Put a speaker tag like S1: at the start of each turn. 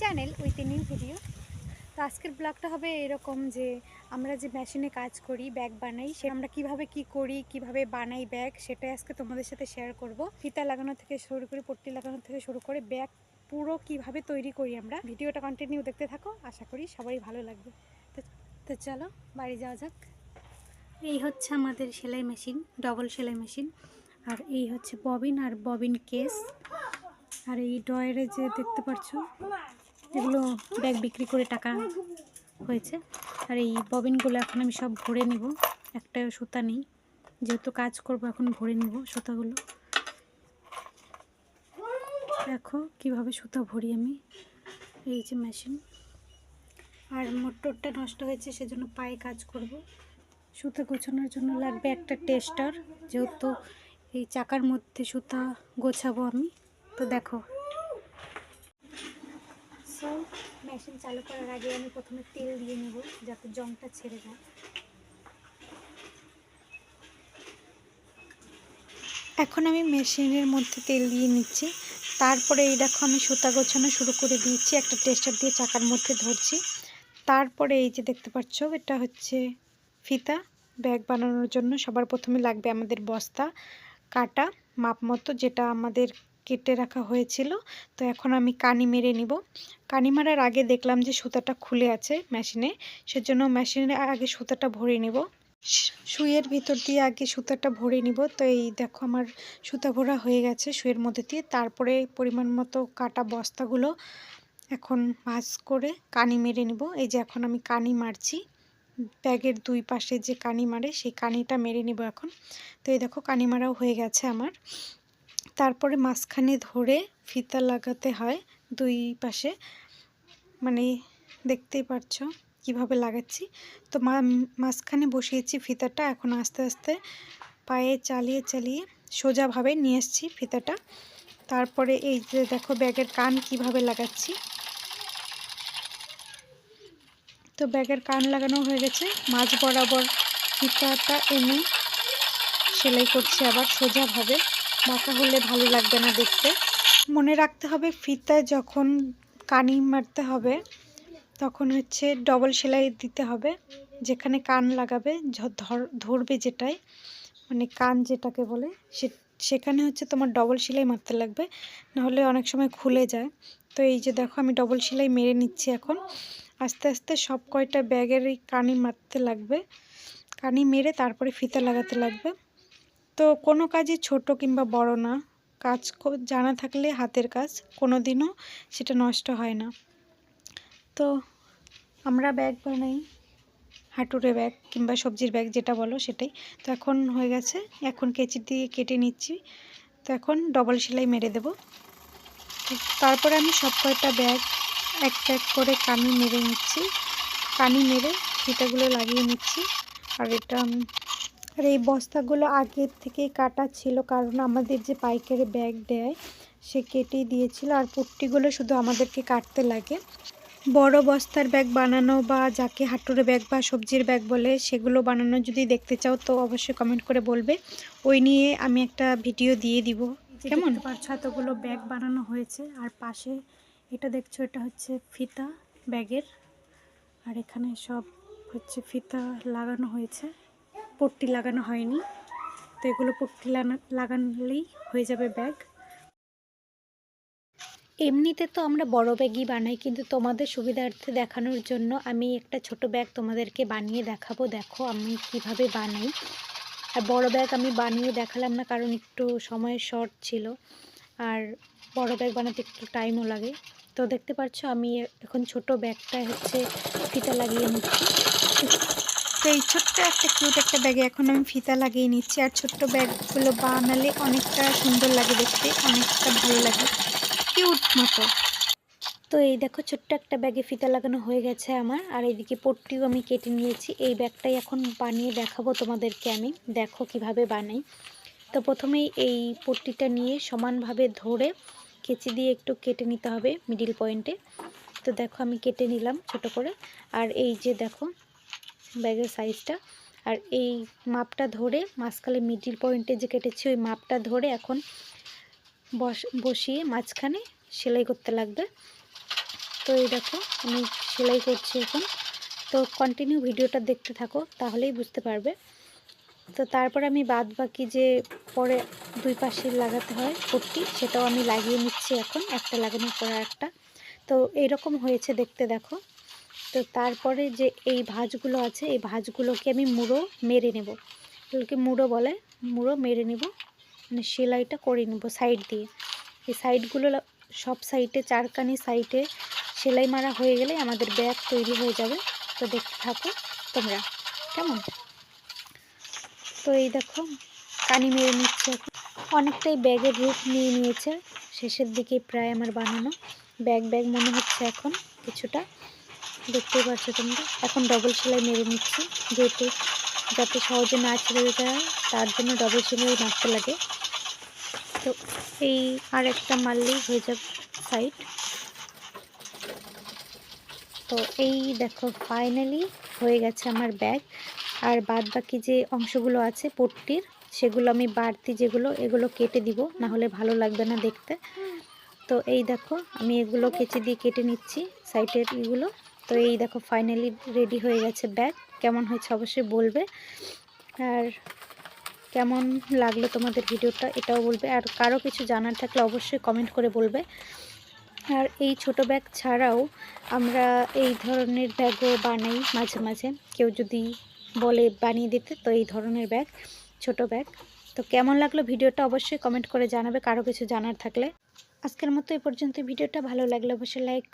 S1: Channel with a new video তো আজকের ব্লগটা হবে এরকম যে, আমরা যে মেশিনে কাজ করি ব্যাগ বানাই, সে আমরা কীভাবে কি করি, কীভাবে বানাই ব্যাগ সেটাই আজকে তোমাদের সাথে শেয়ার করব। ফিতা লাগানো থেকে শুরু করে, পট্টি লাগানো থেকে শুরু করে ব্যাগ পুরো কীভাবে তৈরি করি আমরা। ভিডিওটা কন্টিনিউ দেখতে থাকো, আশা করি সবাই ভালো লাগবে। তো তো চলো, বাড়ি যাওয়া যাক। এই হচ্ছে আমাদের সেলাই মেশিন ডবল সেলাই মেশিন আর এই হচ্ছে ববিন আর ববিন কেস আর এই ডয়ারে যে দেখতে পাচ্ছ এগুলো ব্যাগ বিক্রি করে টাকা হয়েছে। আর এই ববিনগুলো এখন আমি সব ভরে নিব। একটা সুতা নেই। যেহেতু কাজ করব, এখন ভরে নিব সুতাগুলো। দেখো কীভাবে সুতা ভরি আমি। এই যে মেশিন আর মোটরটা নষ্ট হয়েছে, সেজন্য পায়ে কাজ করব। সুতা গোছানোর জন্য লাগবে একটা টেস্টার যেহেতু এই চাকার মধ্যে সুতা গোছাবো আমি। তো দেখো সো মেশিন চালু করার আগে আমি প্রথমে তেল দিয়ে নেব, যাতে জংটা ছেড়ে যায়। এখন আমি মেশিনের মধ্যে তেল দিয়ে নিচ্ছি। তারপরে এই দেখো আমি সুতা গোছানো শুরু করে দিয়েছি, একটা টেস্টার দিয়ে চাকার মধ্যে ধরছি। তারপরে এই যে দেখতে পাচ্ছ, এটা হচ্ছে ফিতা। ব্যাগ বানানোর জন্য সবার প্রথমে লাগবে আমাদের বস্তা, কাটা মাপ মতো, যেটা আমাদের কেটে রাখা হয়েছিল। তো এখন আমি কানি মেরে নিব। কানি মারার আগে দেখলাম যে সুতাটা খুলে আছে মেশিনে। সেজন্য মেশিনে আগে সুতাটা ভরে নিব। সুইয়ের ভিতর দিয়ে আগে সুতাটা ভরে নিব। তো এই দেখো আমার সুতা ভরা হয়ে গেছে সুইয়ের মধ্যে দিয়ে। তারপরে পরিমাণ মতো কাটা বস্তাগুলো এখন ভাজ করে কানি মেরে নিব। এই যে এখন আমি কানি মারছি। ব্যাগের দুই পাশে যে কানি মারে, সেই কানিটা মেরে নিব এখন। তো এই দেখো কানি মারাও হয়ে গেছে আমার। তারপরে মাঝখানে ধরে ফিতা লাগাতে হয় দুই পাশে। মানে দেখতেই পারছ কীভাবে লাগাচ্ছি। তো মাঝখানে বসিয়েছি ফিতাটা, এখন আস্তে আস্তে পায়ে চালিয়ে চালিয়ে সোজাভাবে নিয়ে এসছি ফিতাটা। তারপরে এই যে দেখো ব্যাগের কান কীভাবে লাগাচ্ছি। তো ব্যাগের কান লাগানো হয়ে গেছে, মাঝ বরাবর ফিতাটা এনে সেলাই করছি আবার সোজাভাবে। বাঁকা হলে ভালো লাগবে না দেখতে। মনে রাখতে হবে, ফিতায় যখন কানি মারতে হবে, তখন হচ্ছে ডবল সেলাই দিতে হবে, যেখানে কান লাগাবে ধরবে যেটাই মানে কান যেটাকে বলে সেখানে হচ্ছে তোমার ডবল সেলাই মারতে লাগবে, নাহলে অনেক সময় খুলে যায়। তো এই যে দেখো, আমি ডবল সেলাই মেরে নিচ্ছি এখন। আস্তে আস্তে সব কয়টা ব্যাগের এই কানি মারতে লাগবে। কানি মেরে তারপরে ফিতা লাগাতে লাগবে। তো কোনো কাজই ছোট কিংবা বড় না। কাজ জানা থাকলে হাতের কাজ কোনো দিনও সেটা নষ্ট হয় না। তো আমরা ব্যাগ বানাই, হাঁটুরে ব্যাগ কিংবা সবজির ব্যাগ যেটা বলো সেটাই। তো এখন হয়ে গেছে, এখন কেচি দিয়ে কেটে নিচ্ছি। তো এখন ডবল সেলাই মেরে দেব। তারপরে আমি সব কয়টা ব্যাগ এক এক করে কানি মেরে নিচ্ছি। কানি মেরে ফিতাগুলো লাগিয়ে নিচ্ছি। আর এটা আর এই বস্তাগুলো আগের থেকেই কাটা ছিল কারণ আমাদের যে পাইকারি ব্যাগ দেয় সে কেটেই দিয়েছিল। আর পুট্টিগুলো শুধু আমাদেরকে কাটতে লাগে। বড় বস্তার ব্যাগ বানানো বা যাকে হাঁটুরে ব্যাগ বা সবজির ব্যাগ বলে সেগুলো বানানো যদি দেখতে চাও তো অবশ্যই কমেন্ট করে বলবে। ওই নিয়ে আমি একটা ভিডিও দিয়ে দিব। কেমন? পারছ এতগুলো ব্যাগ বানানো হয়েছে। আর পাশে এটা দেখছ এটা হচ্ছে ফিতা ব্যাগের। আর এখানে সব হচ্ছে ফিতা লাগানো হয়েছে। পট্টি লাগানো হয়নি। তো এগুলো পট্টি লাগানলেই হয়ে যাবে ব্যাগ। এমনিতে তো আমরা বড় ব্যাগই বানাই, কিন্তু তোমাদের সুবিধার্থে দেখানোর জন্য আমি একটা ছোট ব্যাগ তোমাদেরকে বানিয়ে দেখাবো। দেখো আমি কীভাবে বানাই। আর বড় ব্যাগ আমি বানিয়ে দেখালাম না, কারণ একটু সময়ের শর্ট ছিল। আর বড় ব্যাগ বানাতে একটু টাইমও লাগে। তো দেখতে পাচ্ছ আমি এখন ছোট ব্যাগটায় হচ্ছে ফিতা লাগিয়ে নিচ্ছি। তো এই ছোট্ট একটা কিউট একটা ব্যাগে এখন আমি ফিতা লাগিয়ে নিচ্ছি। আর ছোট্ট ব্যাগগুলো বানালে অনেকটা সুন্দর লাগে দেখতে, অনেকটা ভালো লাগে। কিউট মতো। তো এই দেখো ছোট্ট একটা ব্যাগে ফিতা লাগানো হয়ে গেছে আমার। আর এইদিকে পট্টিও আমি কেটে নিয়েছি। এই ব্যাগটাই এখন বানিয়ে দেখাবো তোমাদেরকে আমি। দেখো কীভাবে বানাই। তো প্রথমেই এই পট্টিটা নিয়ে সমানভাবে ধরে কেচি দিয়ে একটু কেটে নিতে হবে মিডিল পয়েন্টে তো দেখো আমি কেটে নিলাম ছোট করে। আর এই যে দেখো ব্যাগের সাইজটা। আর এই মাপটা ধরে মাঝখানে মিডিল পয়েন্টে যে কেটেছি, ওই মাপটা ধরে এখন বস, বসিয়ে মাঝখানে সেলাই করতে লাগবে। তো এই দেখো, আমি সেলাই করছি এখন। তো কন্টিনিউ ভিডিওটা দেখতে থাকো, তাহলেই বুঝতে পারবে। তো তারপর আমি বাদ বাকি যে পরে দুই পাশে লাগাতে হয় পট্টি, সেটাও আমি লাগিয়ে নিচ্ছি এখন। একটা লাগানোর পর একটা তো এইরকম হয়েছে দেখতে দেখো। তো তারপরে যে এই ভাঁজগুলো আছে, এই ভাঁজগুলোকে আমি মুড়ো মেরে নেব। এগুলোকে মুড়ো বলে, মুড়ো মেরে নেব। মানে সেলাইটা করে নেব সাইড দিয়ে। এই সাইডগুলো সব সাইডে চারকানি সাইডে সেলাই মারা হয়ে গেলে আমাদের ব্যাগ তৈরি হয়ে যাবে। তো দেখতে থাকো তোমরা, কেমন? তো এই দেখো, কানি মেরে নিচ্ছে অনেকটাই ব্যাগের রূপ নিয়ে নিয়েছে। শেষের দিকে প্রায় আমার বানানো। ব্যাগ ব্যাগ মনে হচ্ছে এখন কিছুটা। দেখতেই পাচ্ছ তোমরা। এখন ডবল সেলাই মেরে নিচ্ছি, যেহেতু যাতে সহজে না ছেড়ে যায় তার জন্য ডবল সেলাই মারতে লাগে। তো এই আর একটা মারলেই হয়ে যাবে সাইড তো এই দেখো ফাইনালি হয়ে গেছে আমার ব্যাগ আর বাদ বাকি যে অংশগুলো আছে পট্টির, সেগুলো আমি বাড়তি যেগুলো, এগুলো কেটে দিব, না হলে ভালো লাগবে না দেখতে। তো এই দেখো, আমি এগুলো কেচে দিয়ে কেটে নিচ্ছি সাইডের এগুলো তো এই দেখো ফাইনালি রেডি হয়ে গেছে ব্যাগ কেমন হয়েছে অবশ্যই বলবে। আর কেমন লাগল তোমাদের ভিডিওটা, এটাও বলবে। আর কারও কিছু জানার থাকলে অবশ্যই কমেন্ট করে বলবে। আর এই ছোট ব্যাগ ছাড়াও আমরা এই ধরনের ব্যাগও বানাই মাঝে মাঝে। কেউ যদি বলে বানিয়ে দিতে, তো এই ধরনের ব্যাগ ছোট ব্যাগ তো কেমন লাগল ভিডিওটা অবশ্যই কমেন্ট করে জানাবে, কারও কিছু জানার থাকলে। আজকের মতো এই পর্যন্ত ভিডিওটা ভালো লাগলে অবশ্যই লাইক